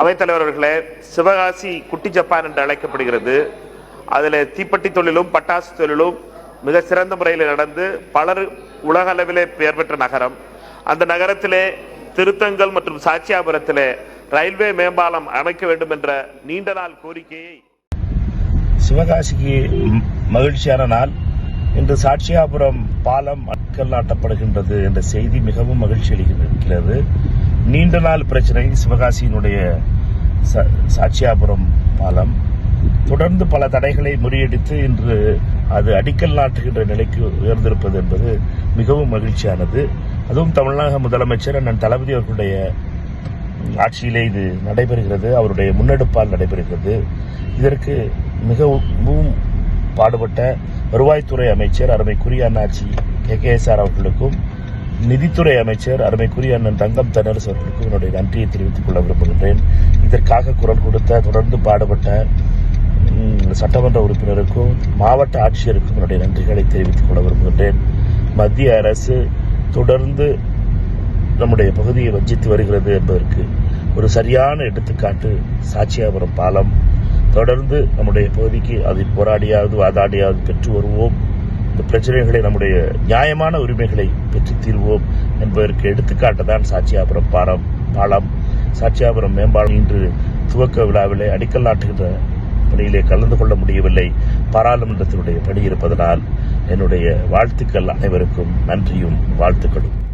அவைத்தலைவர் அவர்களே சிவகாசி குட்டி ஜப்பான் என்று அழைக்கப்படுகிறது. அதில் தீப்பெட்டி தொழிலும் பட்டாசு தொழிலும் மிக சிறந்த முறையில் நடந்து பலர் உலக அளவிலே பெயர் பெற்ற நகரம். அந்த நகரத்திலே திருத்தங்கள் மற்றும் சாட்சியாபுரத்திலே ரயில்வே மேம்பாலம் அமைக்க வேண்டும் என்ற நீண்ட நாள் கோரிக்கையை சிவகாசிக்கு மகிழ்ச்சியான நாள். இன்று சாட்சியாபுரம் பாலம் அட்கல் நாட்டப்படுகின்றது என்ற செய்தி மிகவும் மகிழ்ச்சி அளிக்கிறது நீண்ட நாள் பிரச்சனை. சிவகாசியினுடைய ச- சாட்சியாபுரம் பாலம். தொடர்ந்து பல தடைகளை முறியடித்து இன்று அது அடிக்கல் நாட்டுகின்ற நிலைக்கு உயர்ந்திருப்பது என்பது மிகவும் மகிழ்ச்சியானது. அதுவும் தமிழக முதலமைச்சர் அண்ணன் தளபதி அவர்களுடைய ஆட்சியிலே இது நடைபெறுகிறது. அவருடைய முன்னெடுப்பால் நடைபெறுகிறது. இதற்கு மிகவும் பாடுபட்ட வருவாய்த்துறை அமைச்சர் அருமைக்குரிய அண்ணாச்சி கே கே எஸ் ஆர் அவர்களுக்கும் நிதித்துறை அமைச்சர் அருமைக்குரிய அண்ணன் தங்கம் தனரசு அவர்களுக்கு என்னுடைய நன்றியை தெரிவித்துக் கொள்ள விரும்புகின்றேன். இதற்காக குரல் கொடுத்த தொடர்ந்து பாடுபட்ட சட்டமன்ற உறுப்பினருக்கும் மாவட்ட ஆட்சியருக்கும் என்னுடைய நன்றிகளை தெரிவித்துக் கொள்ள விரும்புகின்றேன். மத்திய அரசு தொடர்ந்து நம்முடைய பகுதியை வஞ்சித்து வருகிறது என்பதற்கு ஒரு சரியான எடுத்துக்காட்டு சாட்சியாபுரம் பாலம். தொடர்ந்து நம்முடைய பகுதிக்கு அதை போராடியாவது வாதாடியாவது பெற்று வருவோம். பிரச்சனைகளை நம்முடைய நியாயமான உரிமைகளை பெற்று தீர்வோம் என்பதற்கு எடுத்துக்காட்டு தான் சாட்சியாபுரம் பாலம் பாலம். சாட்சியாபுரம் மேம்பாலம் இன்று துவக்க விழாவிலே அடிக்கல் நாட்டுகின்ற பணியிலே கலந்து கொள்ள முடியவில்லை. பாராளுமன்றத்தினுடைய பணி இருப்பதனால் என்னுடைய வாழ்த்துக்கள் அனைவருக்கும் நன்றியும் வாழ்த்துக்களும்.